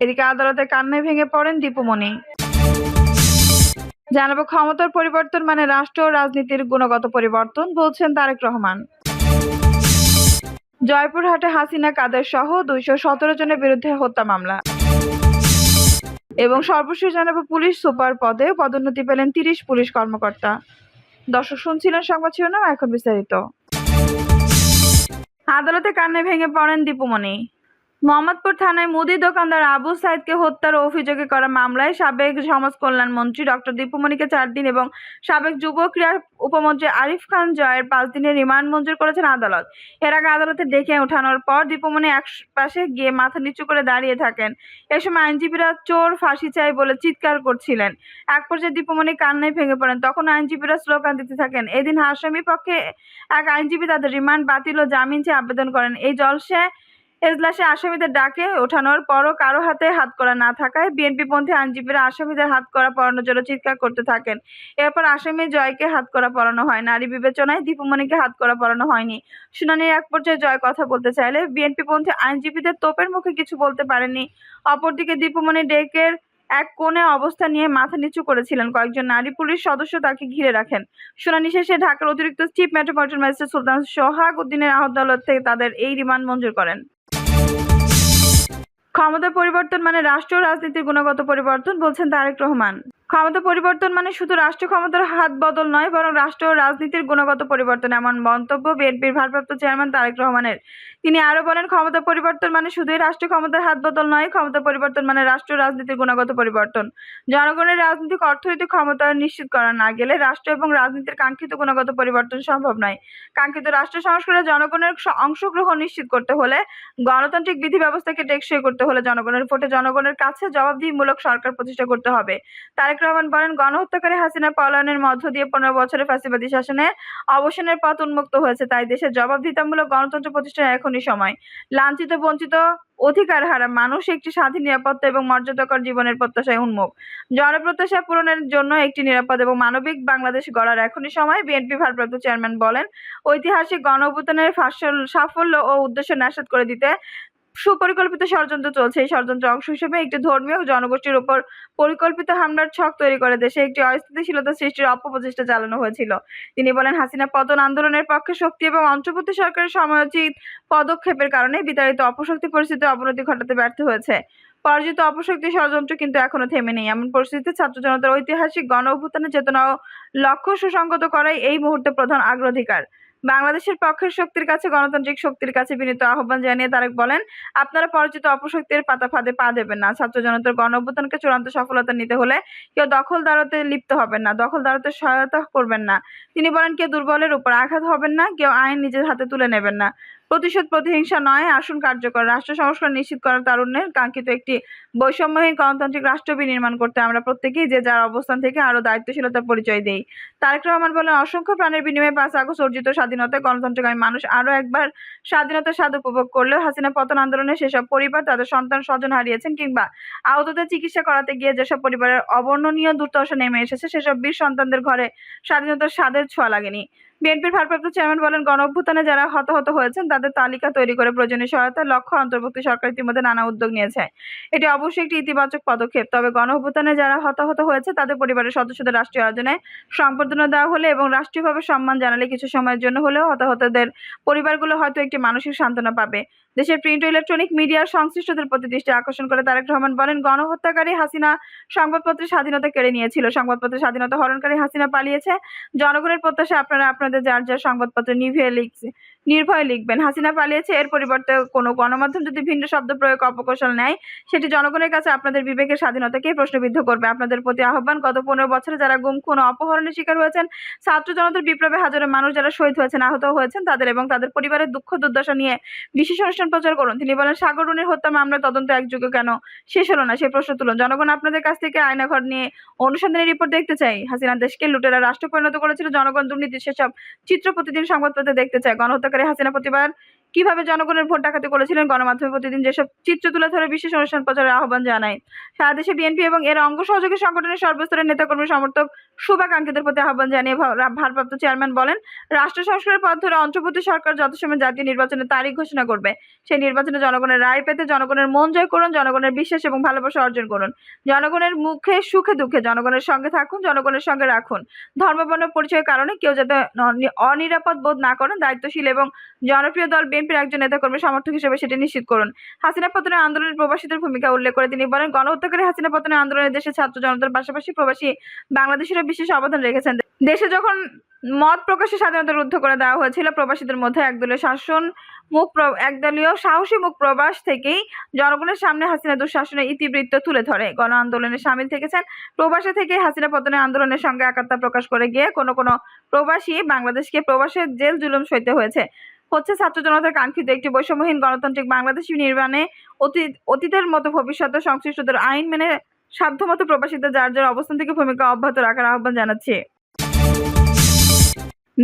এদিকে আদালতে কান্নায় ভেঙে পড়েন দীপুমণি জানাব ক্ষমতার পরিবর্তন মানে রাষ্ট্র রাজনীতির গুণগত পরিবর্তন, বলছেন তারেক রহমান। জয়পুরহাটে হাসিনা, কাদের সহ দুইশো সতেরো জনের বিরুদ্ধে হত্যা মামলা। এবং সর্বশেষ জানাব পুলিশ সুপার পদে পদোন্নতি পেলেন তিরিশ পুলিশ কর্মকর্তা। দর্শক শুনছিলেন সংবাদ শিরোনাম, এখন বিস্তারিত। আদালতে কান্নে ভেঙে পড়েন দীপুমণি মোহাম্মদপুর থানায় মুদি দোকানদার আবু সাইদকে হত্যার অভিযোগে করা মামলায় সাবেক সমাজ কল্যাণ মন্ত্রী ডক্টর দীপুমণিকে চার দিন এবং সাবেক যুব ক্রীড়া উপমন্ত্রী আরিফ খান জয়ের পাঁচ দিনের রিমান্ড মঞ্জুর করেছেন আদালত। এর আগে আদালতে ডেকে ওঠানোর পর দীপুমণি এক পাশে গিয়ে মাথা নিচু করে দাঁড়িয়ে থাকেন। এ সময় আইনজীবীরা চোর, ফাঁসি চাই বলে চিৎকার করছিলেন। এক পর্যায়ে দীপুমণি কান্নায় ভেঙে পড়েন। তখন আইনজীবীরা স্লোগান দিতে থাকেন, এদিন আসামি পক্ষে এক আইনজীবী তাদের রিমান্ড বাতিল ও জামিন চেয়ে আবেদন করেন। এই জলসে এজলাসে আসামিদের ডাকে ওঠানোর পরও কারও হাতে হাত করা না থাকায় বিএনপিপন্থী আইনজীবীরা আসামিদের হাত করা পরানোর জন্য চিৎকার করতে থাকেন। এরপর আসামি জয়কে হাত করা পরানো হয়। নারী বিবেচনায় দীপুমণিকে হাত করা পরানো হয়নি। শুনানির এক পর্যায়ে জয় কথা বলতে চাইলে বিএনপিপন্থী আইনজীবীদের তোপের মুখে কিছু বলতে পারেননি। অপরদিকে দীপুমণি ডেকের এক কোণে অবস্থা নিয়ে মাথা নিচু করেছিলেন কয়েকজন নারী পুলিশ সদস্য তাকে ঘিরে রাখেন। শুনানি শেষে ঢাকার অতিরিক্ত chief metropolitan magistrate Sultan Sohag উদ্দিনের আদালত থেকে তাদের এই রিমান্ড মঞ্জুর করেন। ক্ষমতা পরিবর্তন মানে রাষ্ট্র রাজনীতির গুণগত পরিবর্তন বলছেন তারেক রহমান। ক্ষমতা পরিবর্তন মানে শুধু রাষ্ট্র ক্ষমতার হাত বদল নয়, বরং রাষ্ট্র ও রাজনীতির গুণগত পরিবর্তন, এমন মন্তব্য বিএনপির ভারপ্রাপ্ত চেয়ারম্যান তারেক রহমানের। তিনি আরও বলেন, ক্ষমতা পরিবর্তন মানে শুধুই রাষ্ট্র ক্ষমতার হাত বদল নয়, ক্ষমতা পরিবর্তন মানে রাষ্ট্র রাজনীতির গুণগত পরিবর্তন। জনগণের রাজনৈতিক, অর্থনৈতিক ক্ষমতা নিশ্চিত করা না গেলে রাষ্ট্র এবং রাজনীতির কাঙ্ক্ষিত গুণগত পরিবর্তন সম্ভব নয়। কাঙ্ক্ষিত রাষ্ট্র সংস্কারে জনগণের অংশগ্রহণ নিশ্চিত করতে হলে, গণতান্ত্রিক বিধি ব্যবস্থাকে টেকসই করতে হলে জনগণের ভোটে জনগণের কাছে জবাবদিহিমূলক সরকার প্রতিষ্ঠা করতে হবে। তারেক রহমান বলেন, গণহত্যাকারী হাসিনার পলায়নের মধ্য দিয়ে পনেরো বছরের ফ্যাসিবাদী শাসনের অবসানের পথ উন্মুক্ত হয়েছে, তাই দেশের জবাবদিহিতামূলক গণতন্ত্র প্রতিষ্ঠার এখনই সময়। লাঞ্ছিত, বঞ্চিত অধিকার হারা মানুষ একটি স্বাধীন, নিরাপত্তা এবং মর্যাদাকর জীবনের প্রত্যাশায় উন্মুখ জনপ্রত্যাশা পূরণের জন্য একটি নিরাপদ এবং মানবিক বাংলাদেশ গড়ার এখনই সময়, বিএনপি ভারপ্রাপ্ত চেয়ারম্যান বলেন, ঐতিহাসিক গণ অভ্যুত্থানের সাফল্য ও উদ্দেশ্য ন্যাসাত করে দিতে সুপরিকল্পিত ষড়যন্ত্র চলছে। এই ষড়যন্ত্রের অংশ হিসেবে একটি ধর্মীয় জনগোষ্ঠীর উপর পরিকল্পিত হামলার ছক তৈরি করে দেশে একটি অস্থিতিশীলতা সৃষ্টির অপপ্রচেষ্টা চালানো হয়েছিল। তিনি বলেন, হাসিনা পতন আন্দোলনের পক্ষে শক্তি এবং অন্তর্বর্তী সরকারের সময়োচিত পদক্ষেপের কারণে বিতাড়িত অপশক্তি পরিস্থিতির অবনতি ঘটাতে ব্যর্থ হয়েছে। পরাজিত অপশক্তি ষড়যন্ত্র কিন্তু এখনও থেমে নেই। এমন পরিস্থিতিতে ছাত্র জনতার ঐতিহাসিক গণ অভ্যুত্থানের চেতনা ও লক্ষ্য সুসংগত করাই এই মুহূর্তে প্রধান অগ্রাধিকার বাংলাদেশের পক্ষের শক্তির কাছে, গণতান্ত্রিক শক্তির কাছে বিনীত আহ্বান জানিয়ে তারেক বলেন, আপনারা পরাজিত অপশক্তির পাতা ফাঁদে পা দেবেন না। ছাত্র জনতার গণ অভ্যুত্থানকে চূড়ান্ত সফলতা নিতে হলে কেউ দখলদারতে লিপ্ত হবেন না দখলদারতে সহায়তা করবেন না। তিনি বলেন, কেউ দুর্বলের উপর আঘাত হবেন না, কেউ আইন নিজের হাতে তুলে নেবেন না। প্রতিশোধ প্রতিহিংসা নয়, আসুন কার্যকর। রাষ্ট্র সংস্কার নিশ্চিত করার তারুণ্যের কাঙ্ক্ষিত একটি বৈষম্যহীন গণতান্ত্রিক রাষ্ট্র বিনির্মাণ করতে আমরা প্রত্যেকেই যে যার অবস্থান থেকে আরও দায়িত্বশীলতার পরিচয় দেই। তারেক রহমান বলেন, অসংখ্য প্রাণের বিনিময়ে পাঁচ আগস্ট অর্জিত স্বাধীনতা গণতন্ত্রকামী মানুষ আরও একবার স্বাধীনতার স্বাদ উপভোগ করলেও হাসিনা পতন আন্দোলনে সেসব পরিবার তাদের সন্তান, স্বজন হারিয়েছেন কিংবা আহতদের চিকিৎসা করাতে গিয়ে যেসব পরিবারের অবর্ণনীয় দুর্দশা নেমে এসেছে, সেসব বীর সন্তানদের ঘরে স্বাধীনতার স্বাদের ছোঁয়া লাগেনি। বিএনপির ভারপ্রাপ্ত চেয়ারম্যান বলেন গণ অভ্যুত্থানে যারা হতাহত হয়েছেন, তাদের তালিকা তৈরি করে প্রয়োজনীয় সহায়তার লক্ষ্য অন্তর্ভুক্ত সরকার ইতিমধ্যে নানা উদ্যোগ নিয়েছে। এটি অবশ্যই একটি ইতিবাচক পদক্ষেপ। তবে গণ অভ্যুত্থানে যারা হতাহত হয়েছে, তাদের পরিবারের সদস্যদের রাষ্ট্রীয় আয়োজনে সংবর্ধনা দেওয়া হলে এবং রাষ্ট্রীয়ভাবে সম্মান জানালে কিছু সময়ের জন্য হলেও হতাহতদের পরিবারগুলো হয়তো একটি মানসিক সান্ত্বনা পাবে। দেশের প্রিন্ট ও ইলেকট্রনিক মিডিয়ার সংশ্লিষ্টদের প্রতি দৃষ্টি আকর্ষণ করে তারেক রহমান বলেন, গণহত্যাকারী হাসিনা সংবাদপত্রের স্বাধীনতা কেড়ে নিয়েছিল। সংবাদপত্রের স্বাধীনতা হরণকারী হাসিনা পালিয়েছে। জনগণের প্রত্যাশা আপনারা আপনাদের যার যার সংবাদপত্র নিভিয়া লিখছে। নির্ভয়ে লিখবেন। হাসিনা পালিয়েছে, এর পরিবর্তে কোনো গণমাধ্যম যদি ভিন্ন শব্দ প্রয়োগ অপকৌশল নেয়, সেটি জনগণের কাছে আপনাদের বিবেকের স্বাধীনতাকেই প্রশ্নবিদ্ধ করবে। আপনাদের প্রতি আহ্বান, গত পনেরো বছরে যারা গুম, খুন অপহরণের শিকার হয়েছেন, ছাত্র জনতার বিপ্লবে হাজারো মানুষ যারা শহীদ হয়েছেন, আহত হয়েছেন, তাদের এবং তাদের পরিবারের দুঃখ দুর্দশা নিয়ে বিশেষ অনুষ্ঠান প্রচার করুন। তিনি বলেন সাগরুনের হত্যা মামলার তদন্ত একযোগে কেন শেষ হলো না? সেই প্রশ্ন তুলুন। জনগণ আপনাদের কাছ থেকে আয়নাঘর নিয়ে অনুসন্ধানের রিপোর্ট দেখতে চাই হাসিনা দেশকে লুটেরা রাষ্ট্র পরিণত করেছিল, জনগণ দুর্নীতি সেসব চিত্র প্রতিদিন সংবাদপত্রে দেখতে চায়। গণহত্যাকারী হাসিনা প্রতিবার কীভাবে জনগণের ভোট ডাকাতি করেছিলেন গণমাধ্যমে প্রতিদিন যেসব চিত্র তুলে ধরে বিশেষ অনুষ্ঠান প্রচারের আহ্বান জানায়। সারা দেশে বিএনপি এবং এর অঙ্গ সহযোগী সংগঠনের সর্বস্তরের নেতাকর্মী সমর্থক শুভাকাঙ্ক্ষীদের প্রতি আহ্বান জানিয়ে ভারপ্রাপ্ত চেয়ারম্যান বলেন, রাষ্ট্র সংস্কারের পথ ধরে অন্তর্বর্তী সরকার যথাসময় জাতীয় নির্বাচনের তারিখ ঘোষণা করবে। সেই নির্বাচনে জনগণের রায় পেতে জনগণের মন জয় করুন, জনগণের বিশ্বাস এবং ভালোবাসা অর্জন করুন। জনগণের মুখে সুখে দুঃখে জনগণের সঙ্গে থাকুন, জনগণের সঙ্গে রাখুন। ধর্মবর্ণ পরিচয়ের কারণে কেউ যাতে অনিরাপদ বোধ না করেন, দায়িত্বশীল এবং জনপ্রিয় দল বিএনপির একজন নেতাকর্মী সমর্থক হিসেবে সেটি নিশ্চিত করুন। হাসিনা পতনের আন্দোলনের প্রবাসীদের ভূমিকা উল্লেখ করে তিনি বলেন, গণহত্যাকারী হাসিনা পতনের আন্দোলনে দেশের ছাত্র জনতার পাশাপাশি প্রবাসী বাংলাদেশেরও বিশেষ অবদান রেখেছেন। দেশে যখন মত প্রকাশের স্বাধীনতা রুদ্ধ করে দেওয়া হয়েছিল, প্রবাসীদের মধ্যে একদলীয় শাসন মুখ একদলীয় সাহসী মুখ প্রবাস থেকেই জনগণের সামনে হাসিনা দুঃশাসনের ইতিবৃত্ত তুলে ধরে। গণ আন্দোলনে সামিল থেকেছেন। প্রবাসী থেকে হাসিনা পতনের আন্দোলনের সঙ্গে একাত্মতা প্রকাশ করে গিয়ে কোনো কোনো প্রবাসী বাংলাদেশকে প্রবাসের জেল জুলুম সইতে হয়েছে। হচ্ছে ছাত্র জনতার কাঙ্ক্ষিত একটি বৈষম্যহীন গণতান্ত্রিক বাংলাদেশ নির্মাণে অতীত অতীতের মতো ভবিষ্যতে সংশ্লিষ্টদের আইন মেনে সাধ্যমতো প্রবাসীদের যার যার অবস্থান থেকে ভূমিকা অব্যাহত রাখার আহ্বান জানাচ্ছি।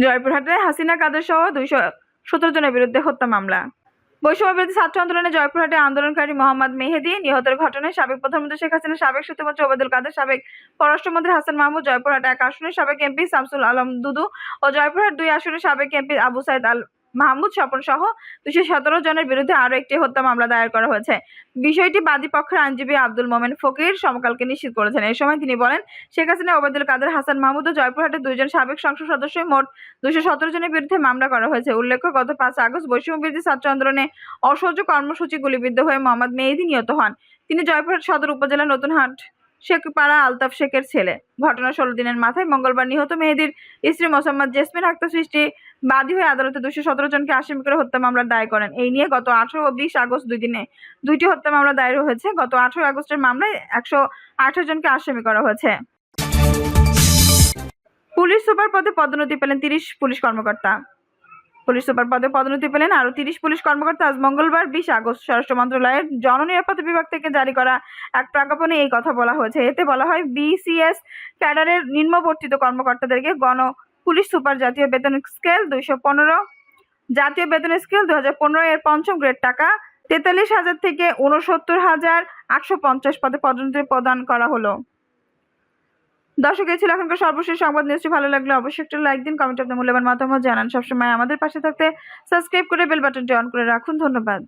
জয়পুরহাটে হাসিনা কাদের সহ দুইশো সতেরো জনের বিরুদ্ধে হত্যা মামলা। বৈষম্য বিরোধী ছাত্র আন্দোলনে জয়পুরহাটে আন্দোলনকারী মোহাম্মদ মেহেদি নিহতের ঘটনায় সাবেক প্রধানমন্ত্রী শেখ হাসিনা সাবেক সত্যমন্ত্রী ওবায়দুল কাদের, সাবেক পররাষ্ট্রমন্ত্রী হাসান মাহমুদ, জয়পুরহাট এক আসনের সাবেক এমপি শামসুল আলম দুদু ও জয়পুরহাট দুই আসনের সাবেক এমপি আবু সাইদ আল মাহমুদ স্বপন সহ দুশো সতেরো জনের বিরুদ্ধে আরও একটি হত্যা মামলা দায়ের করা হয়েছে। বিষয়টি বাদী পক্ষের আইনজীবী আব্দুল মোমেন ফকির সমকালকে নিশ্চিত করেছেন। এই সময় তিনি বলেন, শেখ হাসিনা, ওবায়দুল কাদের, হাসান মাহমুদ ও জয়পুরহাটের দুইজন সাবেক সংসদ সদস্য মোট দুশো সতেরো জনের বিরুদ্ধে মামলা করা হয়েছে। উল্লেখ্য, গত পাঁচ আগস্ট বৈষম্য বিরোধী ছাত্র আন্দোলনে অসহ্য কর্মসূচি গুলিবিদ্ধ হয়ে মোহাম্মদ মেহেদি নিহত হন। তিনি জয়পুরহাট সদর উপজেলার নতুনহাট শেখপাড়া আলতাফ শেখের ছেলে। ঘটনা ষোলো দিনের মাথায় মঙ্গলবার নিহত মেহেদির স্ত্রী মোসাম্মদ জেসমিন আক্তার সৃষ্টি বাদী হয়ে আদালতে দুশো সতেরো জনকে আসামি করে হত্যা মামলা দায়ের করেন। এই নিয়ে গত আঠারো ও বিশ আগস্ট দুই দিনে দুইটি হত্যা মামলা দায়ের হয়েছে। গত আঠারো আগস্টের মামলায় একশো আঠারো জনকে আসামি করা হয়েছে। পুলিশ সুপার পদে পদোন্নতি পেলেন তিরিশ পুলিশ কর্মকর্তা। পুলিশ সুপার পদে পদোন্নতি পেলেন আরও তিরিশ পুলিশ কর্মকর্তা। আজ মঙ্গলবার বিশ আগস্ট স্বরাষ্ট্র মন্ত্রণালয়ের জননিরাপত্তা বিভাগ থেকে জারি করা এক প্রাজ্ঞাপনে এই কথা বলা হয়েছে। এতে বলা হয়, বিসিএস ক্যাডারের নিম্নবর্তিত কর্মকর্তাদেরকে গণ পুলিশ সুপার জাতীয় বেতন স্কেল দুইশো পনেরো। জাতীয় বেতন স্কেল দু হাজার পনেরো এর পঞ্চম গ্রেড টাকা তেতাল্লিশ হাজার থেকে উনসত্তর হাজার আটশো পঞ্চাশ পদে পদোন্নতি প্রদান করা হলো। দর্শক ছিল এখনকার সর্বশেষ সংবাদ। নিউজটি ভালো লাগলে অবশ্যই একটু লাইক দিন কমেন্ট আপনার মূল্যবান মতামত জানান। সবসময় আমাদের পাশে থাকতে সাবস্ক্রাইব করে বেল বাটনটি অন করে রাখুন। ধন্যবাদ।